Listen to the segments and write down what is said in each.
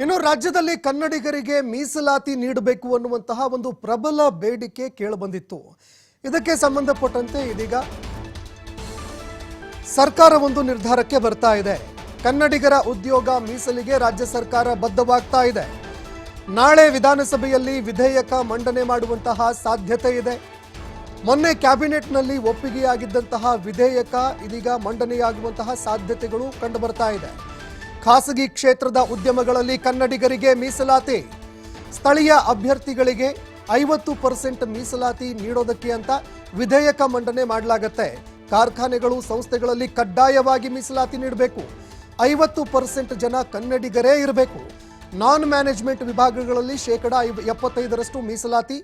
ಇನ್ನು ರಾಜ್ಯದಲ್ಲಿ ಕನ್ನಡಿಗರಿಗೆ ಮೀಸಲಾತಿ ನೀಡಬೇಕು ಅನ್ನುವಂತಹ ಒಂದು ಪ್ರಬಲ ಬೇಡಿಕೆ ಕೇಳಬಂದಿತ್ತು. ಇದಕ್ಕೆ ಸಂಬಂಧಪಟ್ಟಂತೆ ಇದೀಗ ಸರ್ಕಾರ ಒಂದು ನಿರ್ಧಾರಕ್ಕೆ ಬರ್ತಾ ಇದೆ. ಕನ್ನಡಿಗರ ಉದ್ಯೋಗ ಮೀಸಲಿಗೆ ರಾಜ್ಯ ಸರ್ಕಾರ ಬದ್ಧವಾಗ್ತಾ ಇದೆ. ನಾಳೆ ವಿಧಾನಸಭೆಯಲ್ಲಿ ವಿಧೇಯಕ ಮಂಡನೆ ಮಾಡುವಂತಹ ಸಾಧ್ಯತೆ ಇದೆ. ಮೊನ್ನೆ ಕ್ಯಾಬಿನೆಟ್ನಲ್ಲಿ ಒಪ್ಪಿಗೆಯಾಗಿದ್ದಂತಹ ವಿಧೇಯಕ ಇದೀಗ ಮಂಡನೆಯಾಗುವಂತಹ ಸಾಧ್ಯತೆಗಳು ಕಂಡುಬರ್ತಾ ಇದೆ. ಖಾಸಗಿ ಕ್ಷೇತ್ರದ ಉದ್ಯಮಗಳಲ್ಲಿ ಕನ್ನಡಿಗರಿಗೆ ಮೀಸಲಾತಿ. ಸ್ಥಳೀಯ ಅಭ್ಯರ್ಥಿಗಳಿಗೆ ಐವತ್ತು ಪರ್ಸೆಂಟ್ ಮೀಸಲಾತಿ ನೀಡೋದಕ್ಕೆ ಅಂತ ವಿಧೇಯಕ ಮಂಡನೆ ಮಾಡಲಾಗತ್ತೆ. ಕಾರ್ಖಾನೆಗಳು, ಸಂಸ್ಥೆಗಳಲ್ಲಿ ಕಡ್ಡಾಯವಾಗಿ ಮೀಸಲಾತಿ ನೀಡಬೇಕು. ಐವತ್ತು ಪರ್ಸೆಂಟ್ ಜನ ಕನ್ನಡಿಗರೇ ಇರಬೇಕು. ನಾನ್ ಮ್ಯಾನೇಜ್ಮೆಂಟ್ ವಿಭಾಗಗಳಲ್ಲಿ ಶೇಕಡ ಎಪ್ಪತ್ತೈದರಷ್ಟು ಮೀಸಲಾತಿ.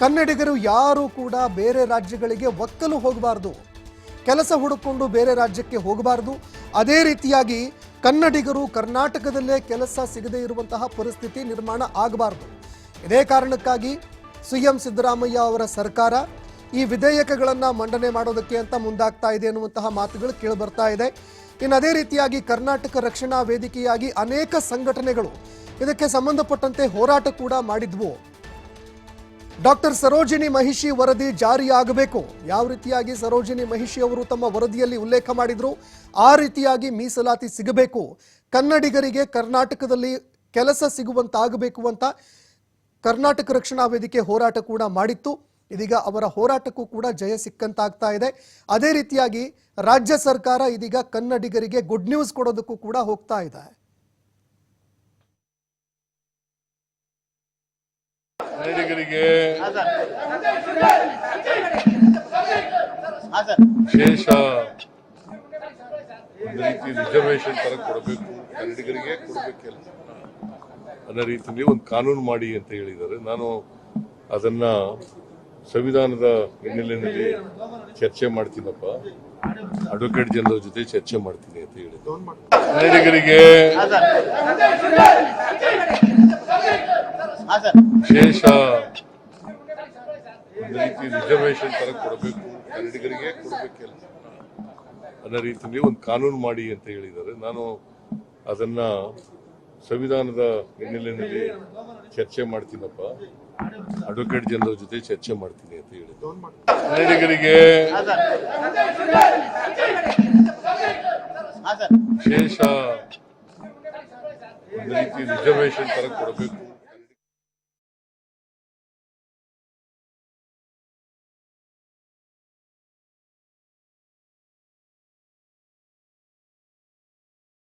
ಕನ್ನಡಿಗರು ಯಾರೂ ಕೂಡ ಬೇರೆ ರಾಜ್ಯಗಳಿಗೆ ಒಕ್ಕಲು ಹೋಗಬಾರ್ದು. ಕೆಲಸ ಹುಡುಕೊಂಡು ಬೇರೆ ರಾಜ್ಯಕ್ಕೆ ಹೋಗಬಾರದು. ಅದೇ ರೀತಿಯಾಗಿ ಕನ್ನಡಿಗರು ಕರ್ನಾಟಕದಲ್ಲೇ ಕೆಲಸ ಸಿಗದೇ ಇರುವಂತಹ ಪರಿಸ್ಥಿತಿ ನಿರ್ಮಾಣ ಆಗಬಾರದು. ಇದೇ ಕಾರಣಕ್ಕಾಗಿ ಸಿಎಂ ಸಿದ್ದರಾಮಯ್ಯ ಅವರ ಸರ್ಕಾರ ಈ ವಿಧೇಯಕಗಳನ್ನು ಮಂಡನೆ ಮಾಡೋದಕ್ಕೆ ಅಂತ ಮುಂದಾಗ್ತಾ ಇದೆ ಅನ್ನುವಂತಹ ಮಾತುಗಳು ಕೇಳಿಬರ್ತಾ ಇದೆ. ಇನ್ನು ಅದೇ ರೀತಿಯಾಗಿ ಕರ್ನಾಟಕ ರಕ್ಷಣಾ ವೇದಿಕೆಯಾಗಿ ಅನೇಕ ಸಂಘಟನೆಗಳು ಇದಕ್ಕೆ ಸಂಬಂಧಪಟ್ಟಂತೆ ಹೋರಾಟ ಕೂಡ ಮಾಡಿದ್ವು. ಡಾಕ್ಟರ್ ಸರೋಜಿನಿ ಮಹಿಷಿ ವರದಿ ಜಾರಿಯಾಗಬೇಕು. ಯಾವ ರೀತಿಯಾಗಿ ಸರೋಜಿನಿ ಮಹಿಷಿ ಅವರು ತಮ್ಮ ವರದಿಯಲ್ಲಿ ಉಲ್ಲೇಖ ಮಾಡಿದ್ರು? ಆ ರೀತಿಯಾಗಿ ಮೀಸಲಾತಿ ಸಿಗಬೇಕು. ಕನ್ನಡಿಗರಿಗೆ ಕರ್ನಾಟಕದಲ್ಲಿ ಕೆಲಸ ಸಿಗುವಂತಾಗಬೇಕು ಅಂತ ಕರ್ನಾಟಕ ರಕ್ಷಣಾ ವೇದಿಕೆ ಹೋರಾಟ ಕೂಡ ಮಾಡಿತ್ತು. ಇದೀಗ ಅವರ ಹೋರಾಟಕ್ಕೂ ಕೂಡ ಜಯ ಸಿಕ್ಕಂತಾಗ್ತಾ ಇದೆ. ಅದೇ ರೀತಿಯಾಗಿ ರಾಜ್ಯ ಸರ್ಕಾರ ಇದೀಗ ಕನ್ನಡಿಗರಿಗೆ ಗುಡ್ ನ್ಯೂಸ್ ಕೊಡೋದಕ್ಕೂ ಕೂಡ ಹೋಗ್ತಾ ಇದೆ. ಸರ್ ವಿಶೇಷ ಒಂದು ರೀತಿ ರಿಸರ್ವೇಶನ್ ತರ ಕೊಡಬೇಕು. ಕನ್ನಡಿಗರಿಗೆ ಕೊಡಬೇಕಿಲ್ಲ. ಅನ್ನೋ ರೀತಿಯಲ್ಲಿ ಒಂದು ಕಾನೂನು ಮಾಡಿ ಅಂತ ಹೇಳಿದ್ದಾರೆ. ನಾನು ಅದನ್ನ ಸಂವಿಧಾನದ ಹಿನ್ನೆಲೆಯಲ್ಲಿ ಚರ್ಚೆ ಮಾಡ್ತೀನಪ್ಪ. ಅಡ್ವೊಕೇಟ್ ಜನರಲ್ ಜೊತೆ ಚರ್ಚೆ ಮಾಡ್ತೀನಿ ಅಂತ ಹೇಳಿದ್ರು ಕನ್ನಡಿಗರಿಗೆ ವಿಶೇಷ ಒಂದು ರೀತಿ ರಿಸರ್ವೇಶನ್ ತರ ಕೊಡಬೇಕು, ಕನ್ನಡಿಗರಿಗೆ ಕೊಡಬೇಕಿಲ್ಲ. ಅನ್ನೋ ರೀತಿಯಲ್ಲಿ ಒಂದು ಕಾನೂನು ಮಾಡಿ ಅಂತ ಹೇಳಿದ್ದಾರೆ. ನಾನು ಅದನ್ನ ಸಂವಿಧಾನದ ಹಿನ್ನೆಲೆಯಲ್ಲಿ ಚರ್ಚೆ ಮಾಡ್ತೀನಪ್ಪ. ಅಡ್ವೊಕೇಟ್ ಜನರ ಜೊತೆ ಚರ್ಚೆ ಮಾಡ್ತೀನಿ ಅಂತ ಹೇಳಿದ್ರು ಕನ್ನಡಿಗರಿಗೆ ವಿಶೇಷ ಒಂದು ರೀತಿ ರಿಸರ್ವೇಶನ್ ತರ ಕೊಡಬೇಕು.